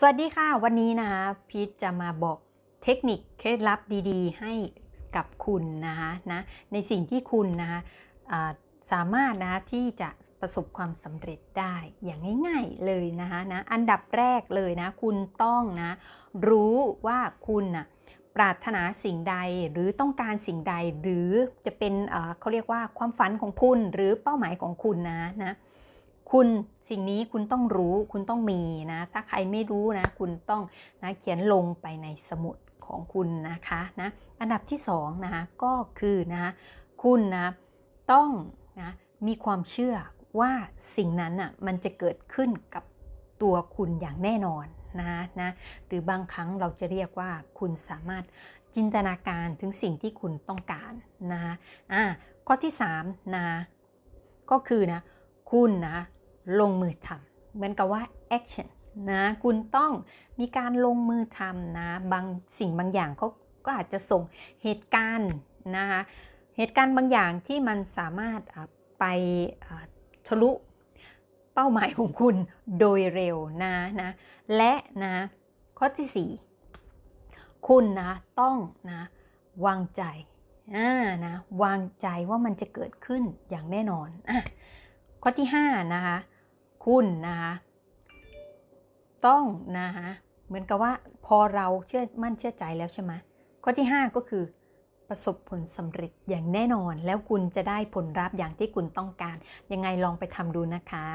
สวัสดีค่ะ วันนี้นะคะพีทจะมาบอกเทคนิคเคล็ดลับดีๆ ให้กับคุณนะคะนะในสิ่งที่คุณนะคะสามารถนะคะที่จะประสบความสำเร็จได้อย่างง่าย ๆเลยนะคะนะอันดับแรกเลยนะคุณต้องนะรู้ว่าคุณนะปรารถนาสิ่งใดหรือต้องการสิ่งใดหรือจะเป็นเขาเรียกว่าความฝันของคุณหรือเป้าหมายของคุณนะนะ คุณสิ่งนี้คุณต้องรู้คุณต้องมีนะ ถ้าใครไม่รู้นะ คุณต้องนะเขียนลงไปในสมุดของคุณนะคะนะอันดับที่สองนะคะก็คือนะคะคุณนะต้องนะมีความเชื่อว่าสิ่งนั้นอะมันจะเกิดขึ้นกับตัวคุณอย่างแน่นอนนะนะหรือบางครั้งเราจะเรียกว่าคุณสามารถจินตนาการถึงสิ่งที่คุณต้องการนะคะอ่าข้อที่สามนะก็คือนะคุณนะ ลงมือทำเหมือนกับว่า action นะคุณต้องมีการลงมือทำนะบางสิ่งบางอย่างเขาก็อาจจะส่งเหตุการณ์นะคะเหตุการณ์บางอย่างที่มันสามารถไปทะลุเป้าหมายของคุณโดยเร็วนะนะและนะข้อที่ 4 คุณนะต้องนะวางใจอ่านะวางใจว่ามันจะเกิดขึ้นอย่างแน่นอนอะข้อที่ 5 นะคะ คุณนะคะต้องนะคะเหมือนกับว่าพอเราเชื่อมั่นเชื่อใจแล้วใช่ไหมข้อที่ 5 ก็คือประสบผลสำเร็จอย่างแน่นอน แล้วคุณจะได้ผลลัพธ์อย่างที่คุณต้องการ ยังไงลองไปทำดูนะคะ